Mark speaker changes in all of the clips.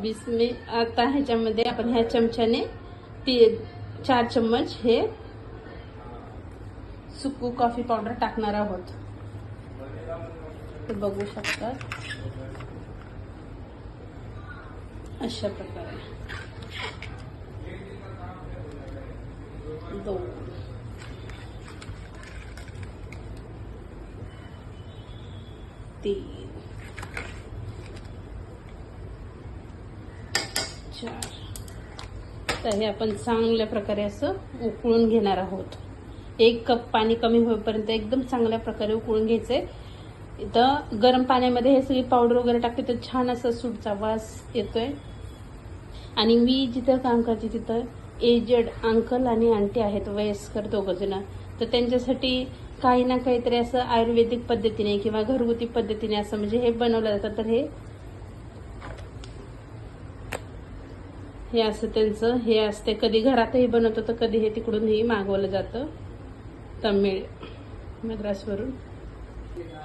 Speaker 1: वीस मी आता ह्याच्यामध्ये आपण ह्या चमच्याने ती चार चम्मच हे। सुकू कॉफी पावडर टाकणार आहोत ते बघू शकता। अशा प्रकारे। दोन. तीन. चार तर हे आपण चांगल्या प्रकारे असं उकळून घेणार आहोत. एक कप पाणी कमी होईपर्यंत एकदम चांगल्या प्रकारे उकळून घ्यायचंय. इथं गरम पाण्यामध्ये हे सगळी पावडर वगैरे टाकते तर छान असा सूटचा वास येतोय. आणि मी जिथं काम करते तिथं एजड अंकल आणि आंटी आहेत वयस्कर दोघंजणं तर त्यांच्यासाठी काही ना काहीतरी असं आयुर्वेदिक पद्धतीने किंवा घरगुती पद्धतीने असं म्हणजे हे बनवलं जातं. तर हे हे असं त्यांचं हे असते. कधी घरातही बनवतो तर कधी हे तिकडूनही मागवलं जातं. तमिळ मद्रासवरून.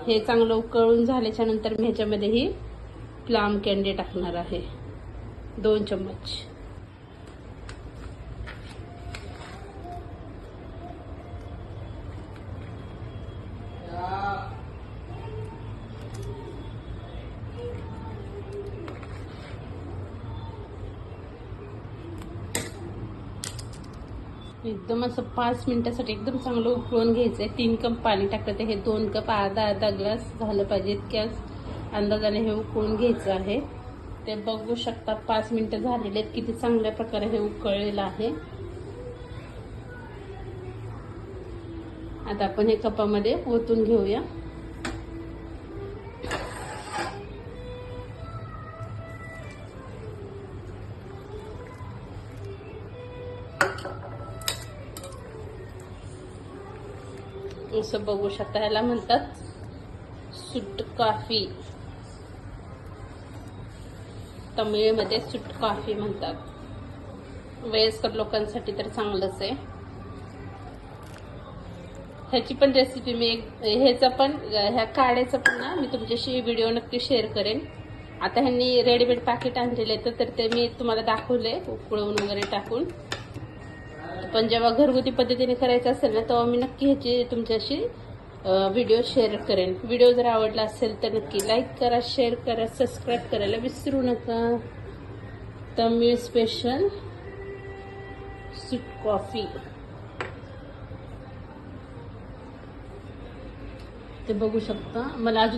Speaker 1: हे चांगलं उकळून झाल्याच्यानंतर मी ह्याच्यामध्येही प्लाम कॅन्डी टाकणार आहे. दोन चम्मच. एकदम असं पाच मिनटासाठी एकदम चांगलं उकळून घ्यायचं आहे तीन कप पाणी टाकलं तर हे दोन कप अर्धा अर्धा ग्लास झालं पाहिजे इतक्याच अंदाजाने हे उकळून घ्यायचं आहे. ते बघू शकता पाच मिनटं झालेले आहेत किती चांगल्या प्रकारे हे उकळलेलं आहे. आता आपण हे कपामध्ये ओतून घेऊया. असं बघू शकता ह्याला म्हणतात सुट कॉफी. तमिळमध्ये सुट कॉफी म्हणतात. वयस्कर लोकांसाठी तर चांगलंच आहे. ह्याची पण रेसिपी मी एक ह्याचा पण ह्या काड्याचा पण ना मी तुमच्याशी व्हिडिओ नक्की शेअर करेन. आता ह्यांनी रेडीमेड पॅकेट आणलेले तर ते मी तुम्हाला दाखवले उकळवून वगैरे टाकून. पण जेव्हा घरगुती पद्धतीने करायचं असेल ना तेव्हा मी नक्की ह्याची तुमच्याशी व्हिडिओ शेअर करेन. व्हिडिओ जर आवडला असेल तर नक्की लाईक करा शेअर करा सबस्क्राईब करायला विसरू नका. तर मी स्पेशल स्वीट कॉफी ते बघू शकता. मला अजून